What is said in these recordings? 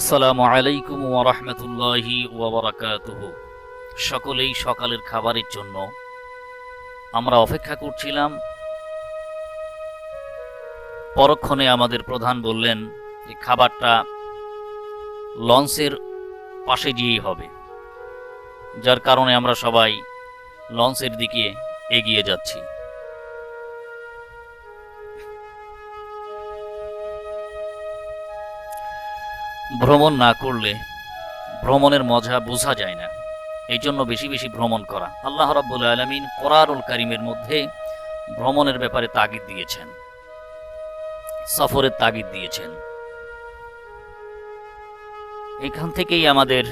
আসসালামু আলাইকুম ওরহমতুল্লাহি ওবরাকাতুহ সকলেই সকালের খাবারের জন্য আমরা অপেক্ষা করছিলাম। পরক্ষণে আমাদের প্রধান বললেন যে খাবারটা লঞ্চের পাশে গিয়েই হবে, যার কারণে আমরা সবাই লঞ্চের দিকে এগিয়ে যাচ্ছি। ভ্রমণ না করলে ভ্রমণের মজা বোঝা যায় না। এই জন্য বেশি বেশি ভ্রমণ করা। আল্লাহ রাব্বুল আলমিন কোরআনুল কারিমের মধ্যে ভ্রমণের ব্যাপারে তাগিদ দিয়েছেন। সফরের তাগিদ দিয়েছেন। এখান থেকেই আমাদের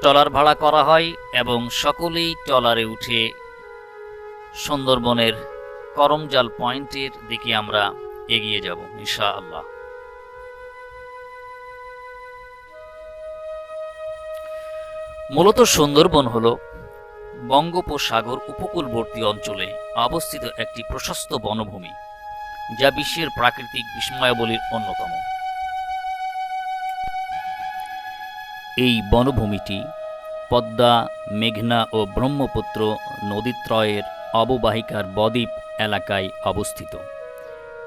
ট্রলার ভাড়া করা হয় এবং সকলেই ট্রলারে উঠে সুন্দরবনের করমজাল পয়েন্টের দিকে আমরা এগিয়ে যাব ইনশা আল্লাহ মূলত সুন্দরবন হল বঙ্গোপসাগর উপকূলবর্তী অঞ্চলে অবস্থিত একটি প্রশস্ত বনভূমি, যা বিশ্বের প্রাকৃতিক বিস্ময়াবলীর অন্যতম। এই বনভূমিটি পদ্মা, মেঘনা ও ব্রহ্মপুত্র নদীত্রয়ের অববাহিকার বদ্বীপ এলাকায় অবস্থিত।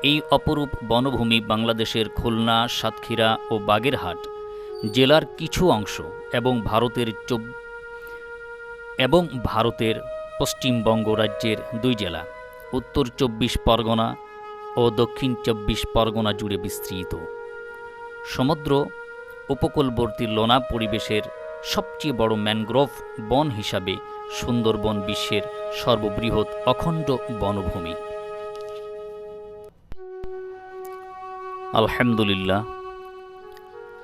এই অপরূপ বনভূমি বাংলাদেশের খুলনা, সাতক্ষীরা ও বাগেরহাট জেলার কিছু অংশ এবং ভারতের এবং ভারতের পশ্চিমবঙ্গ রাজ্যের দুই জেলা, উত্তর চব্বিশ পরগনা ও দক্ষিণ চব্বিশ পরগনা জুড়ে বিস্তৃত। সমুদ্র উপকূলবর্তী লোনা পরিবেশের সবচেয়ে বড় ম্যানগ্রোভ বন হিসাবে সুন্দরবন বিশ্বের সর্ববৃহৎ অখণ্ড বনভূমি। আলহামদুলিল্লাহ।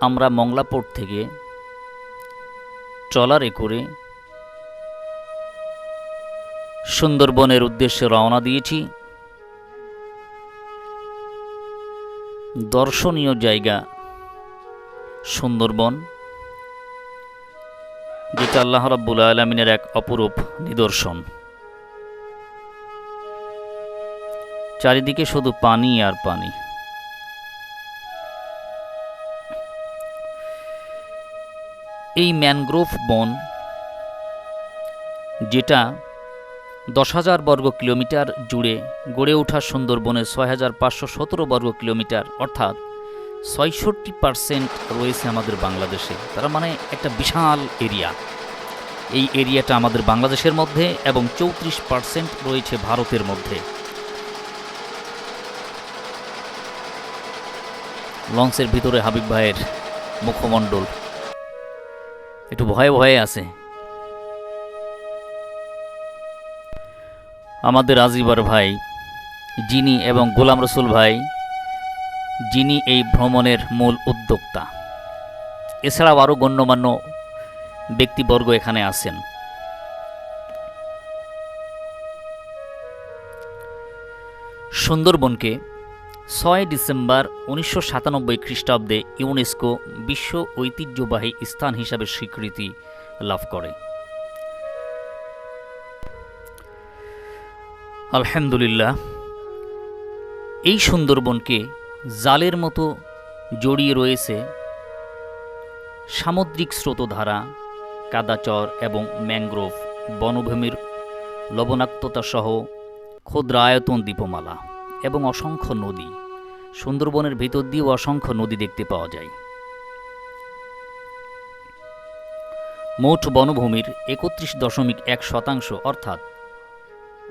আমরা মংলাপোর্ট থেকে ট্রলারে করে সুন্দরবনের উদ্দেশ্যে রওনা দিয়েছি। দর্শনীয় জায়গা সুন্দরবন, যেটা আল্লাহ রাব্বুল আলমিনের এক অপরূপ নিদর্শন। চারিদিকে শুধু পানি আর পানি। এই ম্যানগ্রোভ বন, যেটা দশ হাজার বর্গ কিলোমিটার জুড়ে গড়ে ওঠা সুন্দরবনের ছয় হাজার পাঁচশো সতেরো বর্গ কিলোমিটার, অর্থাৎ ছয়ষট্টি পার্সেন্ট রয়েছে আমাদের বাংলাদেশে। তারা মানে একটা বিশাল এরিয়া। এই এরিয়াটা আমাদের বাংলাদেশের মধ্যে এবং চৌত্রিশ পার্সেন্ট রয়েছে ভারতের মধ্যে। লঞ্চের ভিতরে হাবিব ভাইয়ের মুখমণ্ডল। একটু ভয়ে ভয়ে আছে। আমাদের আজিবার ভাই, যিনি এবং গোলাম রসুল ভাই, যিনি এই ভ্রমণের মূল উদ্যোক্তা। এছাড়াও আরও গণ্যমান্য ব্যক্তিবর্গ এখানে আছেন। সুন্দরবনকে ছয় ডিসেম্বর উনিশশো সাতানব্বই খ্রিস্টাব্দে ইউনেস্কো বিশ্ব ঐতিহ্যবাহী স্থান হিসাবে স্বীকৃতি লাভ করে। আলহামদুলিল্লাহ, এই সুন্দরবনকে জালের মতো জড়িয়ে রয়েছে সামুদ্রিক স্রোতধারা, কাদাচর এবং ম্যাংগ্রোভ বনভূমির লবণাক্ততা সহ ক্ষুদ্রায়তন দ্বীপমালা। এবং অসংখ্য নদী। সুন্দরবনের ভিতর দিয়েও অসংখ্য নদী দেখতে পাওয়া যায়। মোট বনভূমির একত্রিশ দশমিক এক শতাংশ, অর্থাৎ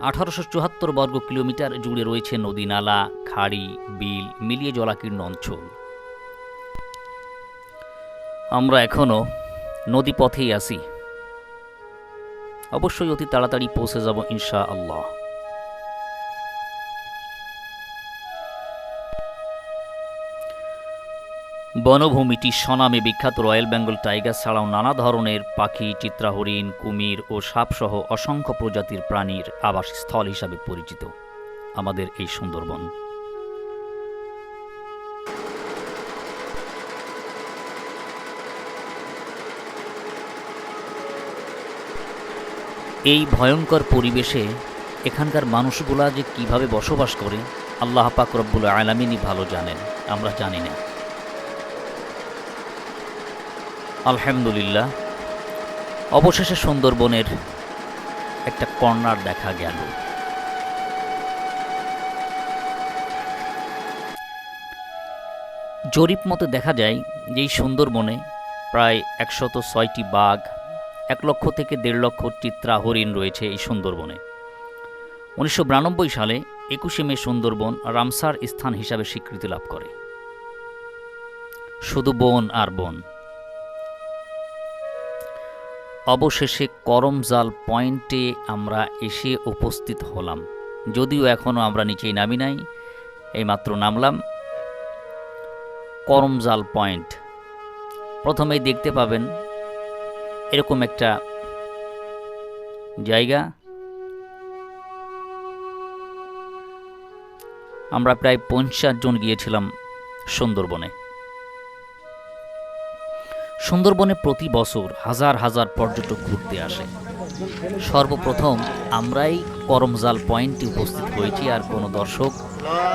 আঠারোশো চুয়াত্তর বর্গ কিলোমিটার জুড়ে রয়েছে নদী নালা, খাড়ি, বিল, মিলিয়ে জলাকীর্ণ অঞ্চল। আমরা এখনও নদী পথেই আছি। অবশ্যই অতি তাড়াতাড়ি পৌঁছে যাব ইনশা আল্লাহ বনভূমিটি সনামে বিখ্যাত রয়্যাল বেঙ্গল টাইগার ছাড়াও নানা ধরনের পাখি, চিত্রাহরিণ, কুমির ও সাপসহ অসংখ্য প্রজাতির প্রাণীর আবাসস্থল হিসাবে পরিচিত। আমাদের এই সুন্দরবন। এই ভয়ঙ্কর পরিবেশে এখানকার মানুষগুলা যে কীভাবে বসবাস করে, আল্লাহ পাক রব্বুল আলামিনই ভালো জানেন, আমরা জানি না। আলহামদুলিল্লাহ, অবশেষে সুন্দরবনের একটা কর্নার দেখা গেল। জরিপ মতে দেখা যায় যে এই সুন্দরবনে প্রায় একশত ছয়টি বাঘ, এক লক্ষ থেকে দেড় লক্ষ চিত্রা হরিণ রয়েছে এই সুন্দরবনে। উনিশশো বিরানব্বই সালে একুশে মে সুন্দরবন রামসার স্থান হিসাবে স্বীকৃতি লাভ করে। শুধু বন আর বন। অবশেষে করমজাল পয়েন্টে আমরা এসে উপস্থিত হলাম। যদিও এখনও আমরা নিচেই নামি নাই, এইমাত্র নামলাম। করমজাল পয়েন্ট। প্রথমেই দেখতে পাবেন এরকম একটা জায়গা। আমরা প্রায় পঞ্চাশ জন গিয়েছিলাম সুন্দরবনে। সুন্দরবনে প্রতি বছর হাজার হাজার পর্যটক ঘুরতে আসে। সর্বপ্রথম আমরাই করমজাল পয়েন্টে উপস্থিত হয়েছি, আর কোনো দর্শক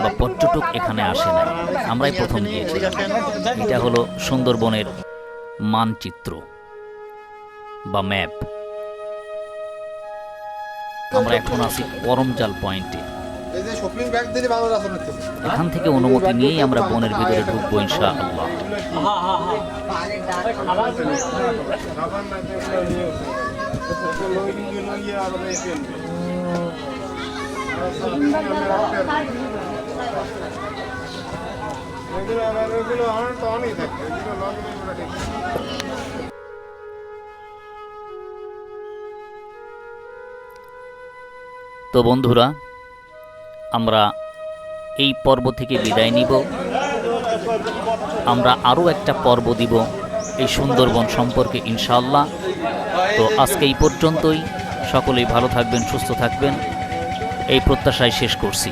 বা পর্যটক এখানে আসে না আমরাই প্রথম গিয়েছিলাম। এটা হলো সুন্দরবনের মানচিত্র বা ম্যাপ। আমরা এখন আছি করমজাল পয়েন্টে। এখান থেকে অনুমতি নিয়েই আমরা বনের ভিতরে ঢুকবো ইনশা আল্লাহ এগুলো আবার ওগুলো আমার তো অনেক থাকে এগুলো লগে এগুলো ঠিক তো বন্ধুরা আমরা এই পর্ব থেকে বিদায় নিব। আমরা আরও একটা পর্ব দিব এই সুন্দরবন সম্পর্কে ইনশাল্লাহ তো আজকে এই পর্যন্তই। সকলেই ভালো থাকবেন, সুস্থ থাকবেন। এই প্রত্যাশায় শেষ করছি।